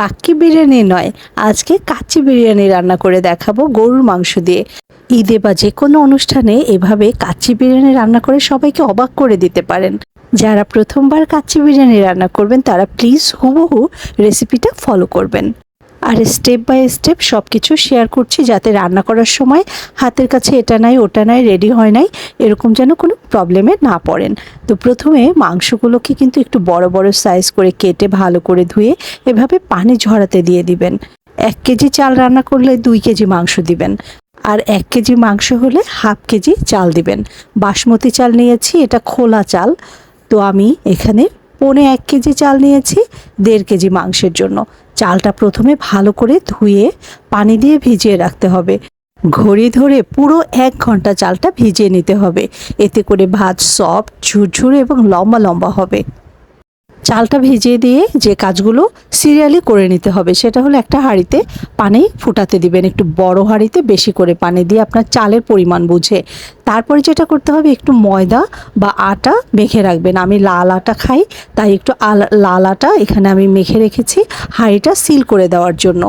পাক্কি বিরিয়ানি নয়, আজকে কাচ্চি বিরিয়ানি রান্না করে দেখাবো গরুর মাংস দিয়ে। ঈদে বা যে কোনো অনুষ্ঠানে এভাবে কাচ্চি বিরিয়ানি রান্না করে সবাইকে অবাক করে দিতে পারেন। যারা প্রথমবার কাচ্চি বিরিয়ানি রান্না করবেন, তারা প্লিজ হুবহু রেসিপিটা ফলো করবেন। আর স্টেপ বাই স্টেপ সব কিছু শেয়ার করছি যাতে রান্না করার সময় হাতের কাছে এটা নাই, ওটা নাই রেডি হয় নাই, এরকম যেন কোনো প্রবলেমে না পড়েন। তো প্রথমে মাংসগুলোকে কিন্তু একটু বড় বড় সাইজ করে কেটে ভালো করে ধুয়ে এভাবে পানি ঝরাতে দিয়ে দিবেন। এক কেজি চাল রান্না করলে দুই কেজি মাংস দিবেন। আর এক কেজি মাংস হলে হাফ কেজি চাল দিবেন। বাসমতি চাল নিয়েছি, এটা খোলা চাল। তো আমি এখানে পৌনে এক কেজি চাল নিয়েছি, দেড় কেজি মাংসের জন্য। চালটা প্রথমে ভালো করে ধুয়ে পানি দিয়ে ভিজিয়ে রাখতে হবে। ঘড়ি ধরে পুরো এক ঘণ্টা চালটা ভিজিয়ে নিতে হবে। এতে করে ভাত সফট ঝুরঝুরে এবং লম্বা লম্বা হবে। চালটা ভিজিয়ে দিয়ে যে কাজগুলো সিরিয়ালি করে নিতে হবে, সেটা হলো একটা হাঁড়িতে পানি ফুটাতে দিবেন, একটু বড় হাঁড়িতে বেশি করে পানি দিয়ে আপনার চালের পরিমাণ বুঝে। তারপরে যেটা করতে হবে, একটু ময়দা বা আটা মেখে রাখবেন। আমি লাল আটা খাই, তাই একটু লাল আটা এখানে আমি মেখে রেখেছি, হাঁড়িটা সিল করে দেওয়ার জন্য।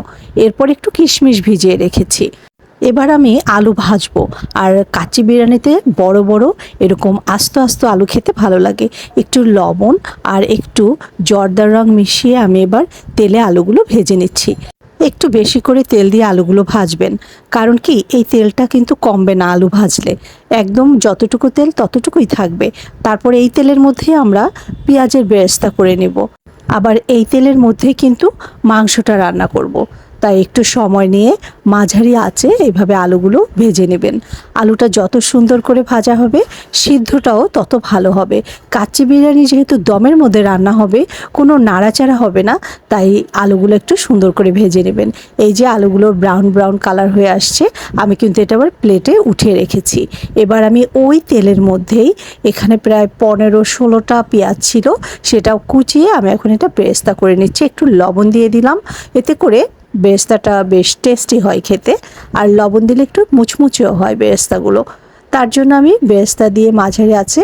এরপর একটু কিশমিশ ভিজিয়ে রেখেছি। এবার আমি আলু ভাজবো। আর কাচ্চি বিরিয়ানিতে বড় বড় এরকম আস্ত আস্ত আলু খেতে ভালো লাগে। একটু লবণ আর একটু জর্দার রং মিশিয়ে আমি এবার তেলে আলুগুলো ভেজে নিচ্ছি। একটু বেশি করে তেল দিয়ে আলুগুলো ভাজবেন। কারণ কি, এই তেলটা কিন্তু কমবে না আলু ভাজলে। একদম যতটুকু তেল ততটুকুই থাকবে। তারপরে এই তেলের মধ্যে আমরা পেঁয়াজের বেরেস্তা করে নেব। আবার এই তেলের মধ্যে কিন্তু মাংসটা রান্না করব। তাই একটু সময় নিয়ে মাঝারি আঁচে এইভাবে আলুগুলো ভেজে নেবেন। আলুটা যত সুন্দর করে ভাজা হবে, সিদ্ধটাও তত ভালো হবে। কাচ্চি বিরিয়ানি যেহেতু দমের মধ্যে রান্না হবে, কোনো নাড়াচাড়া হবে না, তাই আলুগুলো একটু সুন্দর করে ভেজে নেবেন। এই যে আলুগুলো ব্রাউন ব্রাউন কালার হয়ে আসছে, আমি কিন্তু এটা আবার প্লেটে উঠিয়ে রেখেছি। এবার আমি ওই তেলের মধ্যেই এখানে প্রায় পনেরো ষোলোটা পেঁয়াজ ছিল, সেটাও কুচিয়ে আমি এখন এটা বেরেস্তা করে নিচ্ছি। একটু লবণ দিয়ে দিলাম, এতে করে বেরেস্তাটা বেশ টেস্টি হয় খেতে, আর লবণ দিলে একটু মুচমুচেও হয় বেরেস্তাগুলো। তার জন্য আমি বেরেস্তা দিয়ে মাঝারি আছে,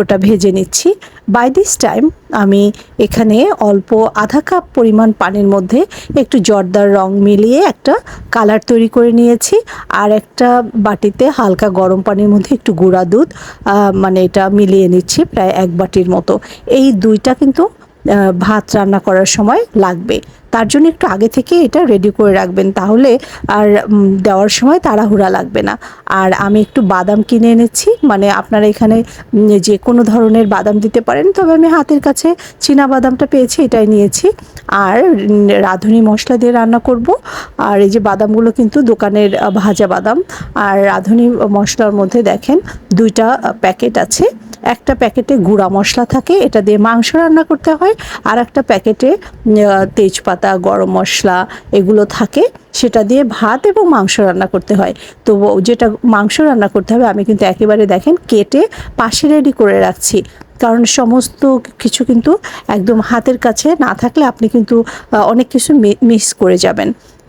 ওটা ভেজে নিচ্ছি। বাই দিস টাইম আমি এখানে অল্প আধা কাপ পরিমাণ পানির মধ্যে একটু জর্দার রং মিলিয়ে একটা কালার তৈরি করে নিয়েছি, আর একটা বাটিতে হালকা গরম পানির মধ্যে একটু গুঁড়া দুধ মানে এটা মিলিয়ে নিচ্ছি প্রায় এক বাটির মতো। এই দুইটা কিন্তু ভাত রান্না করার সময় লাগবে। তার জন্য একটু আগে থেকে এটা রেডি করে রাখবেন, তাহলে আর দেওয়ার সময় তাড়াহুড়া লাগবে না। আর আমি একটু বাদাম কিনে এনেছি মানে আপনারা এখানে যে কোনো ধরনের বাদাম দিতে পারেন, তবে আমি হাতের কাছে চীনা বাদামটা পেয়েছি, এটাই নিয়েছি। আর রাঁধুনি মশলা দিয়ে রান্না করব। আর এই যে বাদামগুলো কিন্তু দোকানের ভাজা বাদাম। আর রাঁধুনি মশলার মধ্যে দেখেন, দুইটা প্যাকেট আছে। একটা প্যাকেটে গুঁড়া মশলা থাকে, এটা দিয়ে মাংস রান্না করতে হয়, আর একটা প্যাকেটে তেজপাতা, গরম মশলা এগুলো থাকে, সেটা দিয়ে ভাত এবং মাংস রান্না করতে হয়। তো যেটা মাংস রান্না করতে হবে, আমি কিন্তু একেবারে দেখেন কেটে পাশে রেডি করে রাখছি। কারণ সমস্ত কিছু কিন্তু একদম হাতের কাছে না থাকলে আপনি কিন্তু অনেক কিছু মিস করে যাবেন।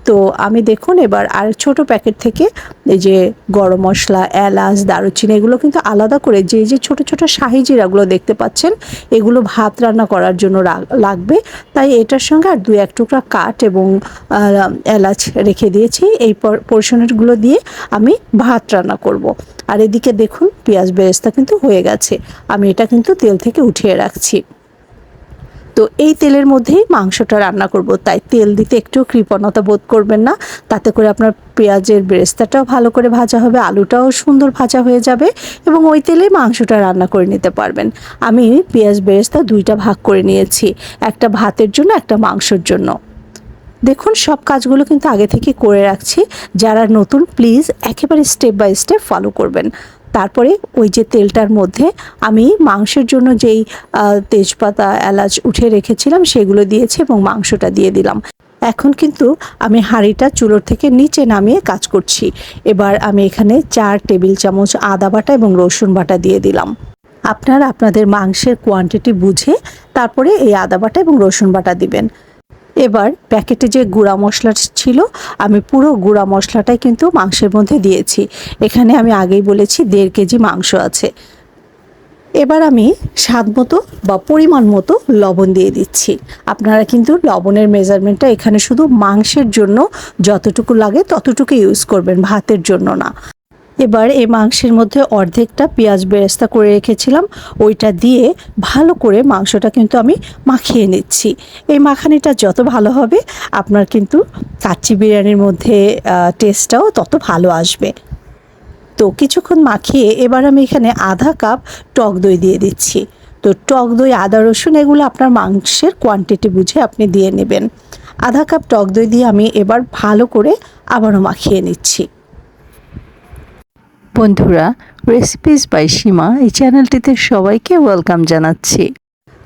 তো আমি দেখুন এবার আর ছোট প্যাকেট থেকে এই যে গরম মশলা, এলাচ, দারুচিনি এগুলো কিন্তু আলাদা করে যে যে ছোট ছোট শাহি জিরাগুলো দেখতে পাচ্ছেন, এগুলো ভাত রান্না করার জন্য লাগবে। তাই এটার সঙ্গে আর দু এক টুকরা কাঠ এবং এলাচ রেখে দিয়েছি। এই পোর্শনগুলো দিয়ে আমি ভাত রান্না করব। আর এদিকে দেখুন পেঁয়াজ বেরেস্তা কিন্তু হয়ে গেছে। আমি এটা কিন্তু তেল থেকে উঠিয়ে রাখছি। তো এই তেলের মধ্যেই মাংসটা রান্না করব। তাই তেল দিতে একটু কৃপণতা বোধ করবেন না। তাতে করে আপনার পেঁয়াজের বেরেস্তাটাও ভালো করে ভাজা হবে, আলুটাও সুন্দর ভাজা হয়ে যাবে এবং ওই তেলে মাংসটা রান্না করে নিতে পারবেন। আমি পেঁয়াজ বেরেস্তা দুইটা ভাগ করে নিয়েছি, একটা ভাতের জন্য, একটা মাংসর জন্য। দেখুন, সব কাজগুলো কিন্তু আগে থেকে করে রাখছি। যারা নতুন, প্লিজ একেবারে স্টেপ বাই স্টেপ ফলো করবেন। তারপরে ওই যে তেলটার মধ্যে আমি মাংসের জন্য যেই তেজপাতা, এলাচ উঠে রেখেছিলাম সেগুলো দিয়েছি এবং মাংসটা দিয়ে দিলাম। এখন কিন্তু আমি হাঁড়িটা চুলোর থেকে নিচে নামিয়ে কাজ করছি। এবার আমি এখানে চার টেবিল চামচ আদা বাটা এবং রসুন বাটা দিয়ে দিলাম। আপনারা আপনাদের মাংসের কোয়ান্টিটি বুঝে তারপরে এই আদা বাটা এবং রসুন বাটা দিবেন। এবার প্যাকেটে যে গুঁড়া মশলা ছিল, আমি পুরো গুঁড়া মশলাটাই কিন্তু মাংসের মধ্যে দিয়েছি। এখানে আমি আগেই বলেছি দেড় কেজি মাংস আছে। এবার আমি স্বাদ মতো বা পরিমাণ মতো লবণ দিয়ে দিচ্ছি। আপনারা কিন্তু লবণের মেজারমেন্টটা এখানে শুধু মাংসের জন্য যতটুকু লাগে ততটুকু ইউজ করবেন, ভাতের জন্য না। এবার এই মাংসের মধ্যে অর্ধেকটা পেঁয়াজ বেরেস্তা করে রেখেছিলাম। ওইটা দিয়ে ভালো করে মাংসটা কিন্তু আমি মাখিয়ে নিচ্ছি। এই মাখানিটা যত ভালো হবে, আপনার কিন্তু কাচ্চি বিরিয়ানির মধ্যে টেস্টটাও তত ভালো আসবে। তো কিছুক্ষণ মাখিয়ে এবার আমি এখানে আধা কাপ টক দই দিয়ে দিচ্ছি। তো টক দই, আদা, রসুন এগুলো আপনার মাংসের কোয়ান্টিটি বুঝে আপনি দিয়ে নেবেন। আধা কাপ টক দই দিয়ে আমি এবার ভালো করে আবারও মাখিয়ে নিচ্ছি। বন্ধুরা রেসিপিস বাই সীমা এই চ্যানেলটিতে সবাইকে ওয়েলকাম জানাচ্ছি।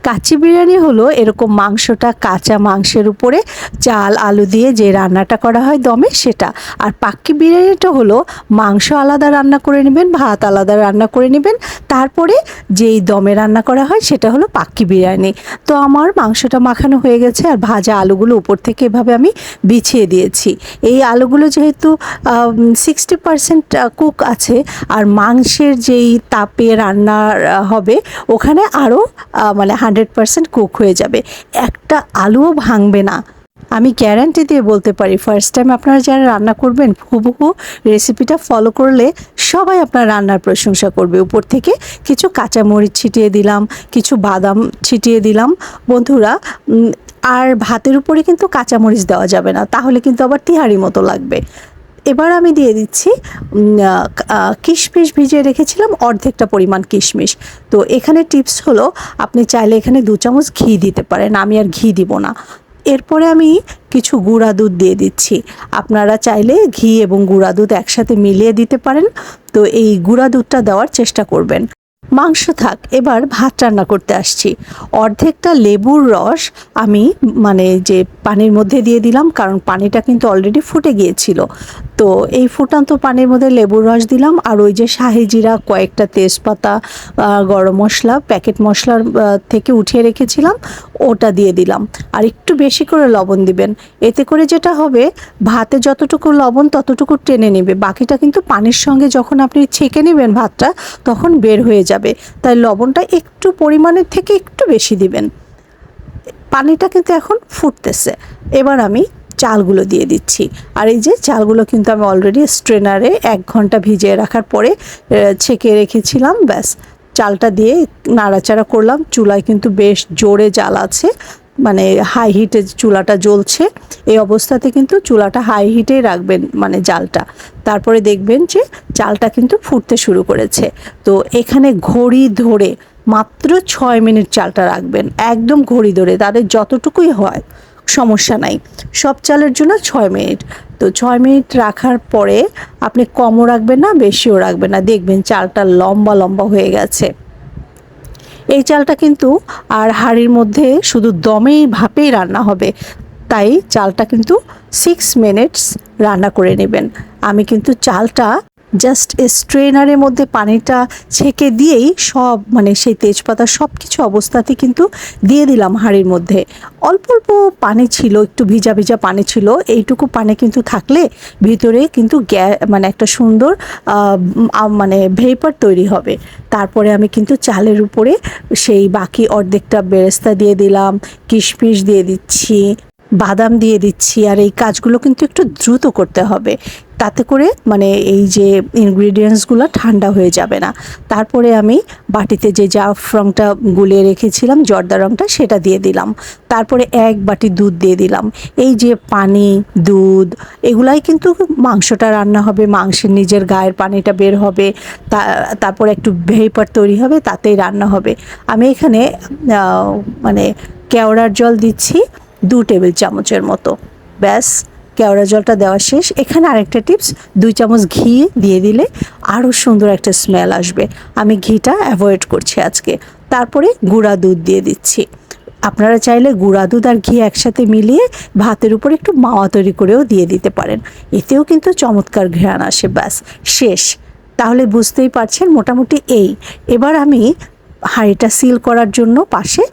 কাচ্চি বিরিয়ানি হলো এরকম মাংসটা কাঁচা মাংসের উপরে চাল, আলু দিয়ে যে রান্নাটা করা হয় দমে সেটা। আর পাক্কি বিরিয়ানিটা হলো মাংস আলাদা রান্না করে নেবেন, ভাত আলাদা রান্না করে নেবেন। তারপরে যেই দমে রান্না করা হয় সেটা হলো পাক্কি বিরিয়ানি। তো আমার মাংসটা মাখানো হয়ে গেছে আর ভাজা আলুগুলো উপর থেকে এভাবে আমি বিছিয়ে দিয়েছি। এই আলুগুলো যেহেতু সিক্সটি পারসেন্ট কুক আছে আর মাংসের যেই তাপে রান্না হবে, ওখানে আরও মানে হান্ড্রেড পারসেন্ট কুক হয়ে যাবে। একটা আলুও ভাঙবে না। আমি গ্যারান্টি দিয়ে বলতে পারি ফার্স্ট টাইম আপনারা যারা রান্না করবেন, হুবহু রেসিপিটা ফলো করলে সবাই আপনার রান্নার প্রশংসা করবে। উপর থেকে কিছু কাঁচামরিচ ছিটিয়ে দিলাম, কিছু বাদাম ছিটিয়ে দিলাম। বন্ধুরা আর ভাতের উপরে কিন্তু কাঁচামরিচ দেওয়া যাবে না, তাহলে কিন্তু আবার তিহারি মতো লাগবে। এবার আমি দিয়ে দিচ্ছি কিশমিশ ভিজিয়ে রেখেছিলাম, অর্ধেকটা পরিমাণ কিশমিশ। তো এখানে টিপস হলো, আপনি চাইলে এখানে দু চামচ ঘি দিতে পারেন, আমি আর ঘি দিব না। এরপরে আমি কিছু গুঁড়া দুধ দিয়ে দিচ্ছি। আপনারা চাইলে ঘি এবং গুঁড়া দুধ একসাথে মিলিয়ে দিতে পারেন, তো এই গুঁড়া দুধটা দেওয়ার চেষ্টা করবেন। মাংস থাক, এবার ভাত রান্না করতে আসছি। অর্ধেকটা লেবুর রস আমি মানে যে পানির মধ্যে দিয়ে দিলাম, কারণ পানিটা কিন্তু অলরেডি ফুটে গিয়েছিল। তো এই ফুটান্ত পানির মধ্যে লেবুর রস দিলাম আর ওই যে শাহি জিরা কয়েকটা তেজপাতা গরম মশলা প্যাকেট মশলার থেকে উঠিয়ে রেখেছিলাম, ওটা দিয়ে দিলাম। আর একটু বেশি করে লবণ দিবেন। এতে করে যেটা হবে, ভাতে যতটুকু লবণ ততটুকু টেনে নেবে। বাকিটা কিন্তু পানির সঙ্গে যখন আপনি ছেঁকে নেবেন ভাতটা, তখন বের হয়ে যাবে। তাই লবণটা একটু পরিমাণের থেকে একটু বেশি দিবেন। পানিটা কিন্তু এখন ফুটতেছে। এবার আমি চালগুলো দিয়ে দিচ্ছি। আর এই যে চালগুলো কিন্তু আমি অলরেডি স্ট্রেনারে এক ঘণ্টা ভিজিয়ে রাখার পরে ছেঁকে রেখেছিলাম, ব্যাস। চালটা দিয়ে নাড়াচাড়া করলাম। চুলায় কিন্তু বেশ জোরে জাল আছে মানে হাই হিটে চুলাটা জ্বলছে। এই অবস্থাতে কিন্তু চুলাটা হাই হিটেই রাখবেন মানে জালটা। তারপরে দেখবেন যে চালটা কিন্তু ফুটতে শুরু করেছে। তো এখানে ঘড়ি ধরে মাত্র ছয় মিনিট চালটা রাখবেন, একদম ঘড়ি ধরে। তাদের যতটুকুই হয় সমস্যা নাই। সব চালের জন্য ছয় মিনিট। তো ছয় মিনিট রাখার পরে আপনি কমও রাখবেন না, বেশিও রাখবেন না। দেখবেন চালটা লম্বা লম্বা হয়ে গেছে। এই চালটা কিন্তু আর হাঁড়ির মধ্যে শুধু দমেই ভাপেই রান্না হবে। তাই চালটা কিন্তু সিক্স মিনিটস রান্না করে নেবেন। আমি কিন্তু চালটা জাস্ট স্ট্রেনারের মধ্যে পানিটা ছেঁকে দিয়েই সব মানে সেই তেজপাতা সব কিছু অবস্থাতে কিন্তু দিয়ে দিলাম হাঁড়ির মধ্যে। অল্প অল্প পানি ছিল, একটু ভিজা ভিজা পানি ছিল, এইটুকু পানি কিন্তু থাকলে ভিতরে কিন্তু গ্যা মানে একটা সুন্দর মানে ভেপার তৈরি হবে। তারপরে আমি কিন্তু চালের উপরে সেই বাকি অর্ধেকটা বেরেস্তা দিয়ে দিলাম, কিশমিশ দিয়ে দিচ্ছি। বাদাম দিয়ে দিচ্ছি আর এই কাজগুলো কিন্তু একটু দ্রুত করতে হবে। তাতে করে মানে এই যে ইনগ্রিডিয়েন্টসগুলো ঠান্ডা হয়ে যাবে না। তারপরে আমি বাটিতে যে জাফ রঙটা গুলিয়ে রেখেছিলাম, জর্দা রঙটা সেটা দিয়ে দিলাম। তারপরে এক বাটি দুধ দিয়ে দিলাম। এই যে পানি, দুধ, এগুলাই কিন্তু মাংসটা রান্না হবে, মাংসের নিজের গায়ের পানিটা বের হবে, তা, তারপরে একটু ভেপার তৈরি হবে, তাতেই রান্না হবে। আমি এখানে মানে কেওড়ার জল দিচ্ছি। দু টেবিল চামচের মতো। ব্যাস, কেওড়া জলটা দেওয়া শেষ। এখানে আরেকটা টিপস, দুই চামচ ঘি দিয়ে দিলে আরও সুন্দর একটা স্মেল আসবে। আমি ঘিটা অ্যাভয়েড করছি আজকে। তারপরে গুঁড়া দুধ দিয়ে দিচ্ছি। আপনারা চাইলে গুঁড়া দুধ আর ঘি একসাথে মিলিয়ে ভাতের উপর একটু মাওয়া তৈরি করেও দিয়ে দিতে পারেন। এতেও কিন্তু চমৎকার ঘ্রাণ আসে, ব্যাস, শেষ। তাহলে বুঝতেই পারছেন, মোটামুটি এই। এবার আমি হাঁড়িটা সিল করার জন্য পাশে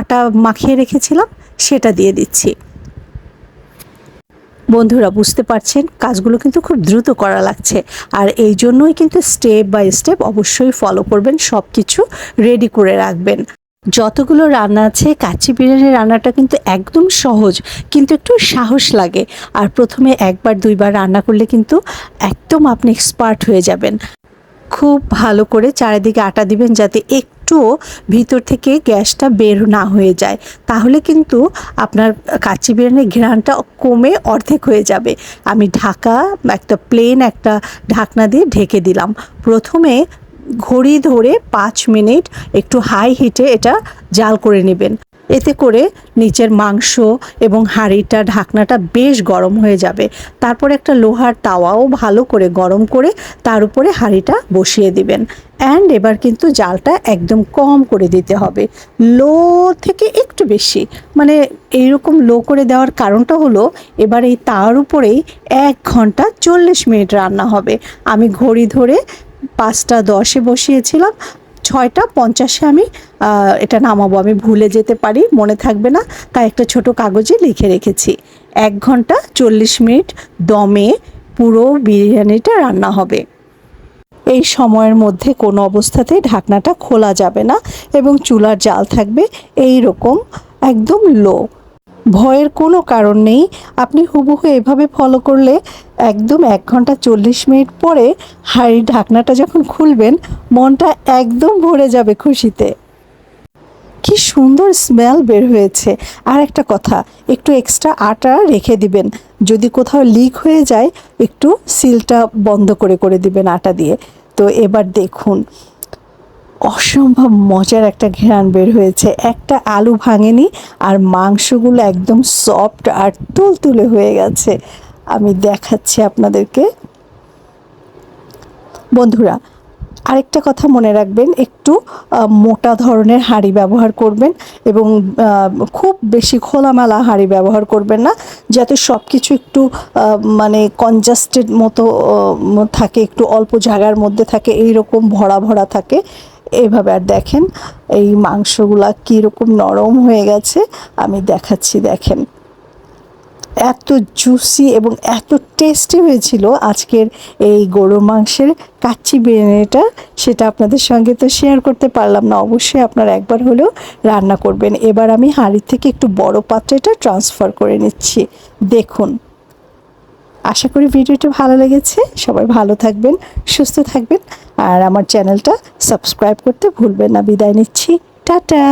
আটা মাখিয়ে রেখেছিলাম, সেটা দিয়ে দিচ্ছি। বন্ধুরা, বুঝতে পারছেন? কাজগুলো কিন্তু খুব দ্রুত করা লাগছে। আর এই জন্যই কিন্তু স্টেপ বাই স্টেপ অবশ্যই ফলো করবেন সব কিছু রেডি করে রাখবেন। যতগুলো রান্না আছে, কাচ্চি বিরিয়ানি রান্নাটা কিন্তু একদম সহজ, কিন্তু একটু সাহস লাগে। আর প্রথমে একবার, দুইবার রান্না করলে কিন্তু একদম আপনি এক্সপার্ট হয়ে যাবেন। খুব ভালো করে চারিদিকে আটা দিবেন, যাতে একটুও ভিতর থেকে গ্যাসটা বের না হয়ে যায়, তাহলে কিন্তু আপনার কাচ্চি বিরিয়ানির ঘ্রাণটা কমে অর্ধেক হয়ে যাবে। আমি ঢাকা একটা প্লেন একটা ঢাকনা দিয়ে ঢেকে দিলাম। প্রথমে ঘড়ি ধরে পাঁচ মিনিট একটু হাই হিটে এটা জাল করে নেবেন। এতে করে নিচের মাংস এবং হাঁড়িটা, ঢাকনাটা বেশ গরম হয়ে যাবে। তারপর একটা লোহার তাওয়াও ভালো করে গরম করে তার উপরে হাঁড়িটা বসিয়ে দিবেন। অ্যান্ড এবার কিন্তু জালটা একদম কম করে দিতে হবে। লো থেকে একটু বেশি। মানে এইরকম লো করে দেওয়ার কারণটা হলো, এবার এই তার উপরেই এক ঘণ্টা চল্লিশ মিনিট রান্না হবে। আমি ঘড়ি ধরে পাঁচটা দশে বসিয়েছিলাম। ছয়টা, পঞ্চাশে আমি এটা নামাবো। আমি ভুলে যেতে পারি, মনে থাকবে না। তাই একটা ছোট কাগজে লিখে রেখেছি। এক ঘণ্টা চল্লিশ মিনিট দমে পুরো বিরিয়ানিটা রান্না হবে। এই সময়ের মধ্যে কোনো অবস্থাতেই ঢাকনাটা খোলা যাবে না এবং চুলার জাল থাকবে এই রকম একদম লো ভয়ের কোনো কারণ নেই। আপনি হুবহু এভাবে ফলো করলে একদম এক ঘণ্টা চল্লিশ মিনিট পরে হাঁড়ির ঢাকনাটা যখন খুলবেন, মনটা একদম ভরে যাবে খুশিতে। কি সুন্দর স্মেল বের হয়েছে। আর একটা কথা, একটু এক্সট্রা আটা রেখে দিবেন। যদি কোথাও লিক হয়ে যায়, একটু সিলটা বন্ধ করে করে দিবেন আটা দিয়ে। তো এবার দেখুন অসম্ভব মজার একটা ঘেরান বের হয়েছে। একটা আলু ভাঙেনি আর মাংসগুলো একদম সফট আর তুলতুলে হয়ে গেছে। আমি দেখাচ্ছি আপনাদেরকে। বন্ধুরা, আরেকটা কথা মনে রাখবেন, একটু মোটা ধরনের হাঁড়ি ব্যবহার করবেন এবং খুব বেশি খোলামেলা হাঁড়ি ব্যবহার করবেন না, যাতে সব কিছু একটু মানে কনজাস্টেড মতো থাকে, একটু অল্প জায়গার মধ্যে থাকে এই রকম ভরা ভরা থাকে। এইভাবে আর দেখেন, এই মাংসগুলা কীরকম নরম হয়ে গেছে, আমি দেখাচ্ছি, দেখেন। এত জুসি এবং এত টেস্টি হয়েছিল আজকের এই গরুর মাংসের কাচ্চি বিরিয়ানিটা, সেটা আপনাদের সঙ্গে তো শেয়ার করতে পারলাম না, অবশ্যই আপনারা একবার হলেও রান্না করবেন। এবার আমি হাঁড়ির থেকে একটু বড় পাত্রে এটা ট্রান্সফার করে নিচ্ছি। দেখুন। আশা করি ভিডিওটা ভালো লেগেছে। সবাই ভালো থাকবেন, সুস্থ থাকবেন, আর আমার চ্যানেলটা সাবস্ক্রাইব করতে ভুলবেন না। বিদায় নিচ্ছি। টাটা!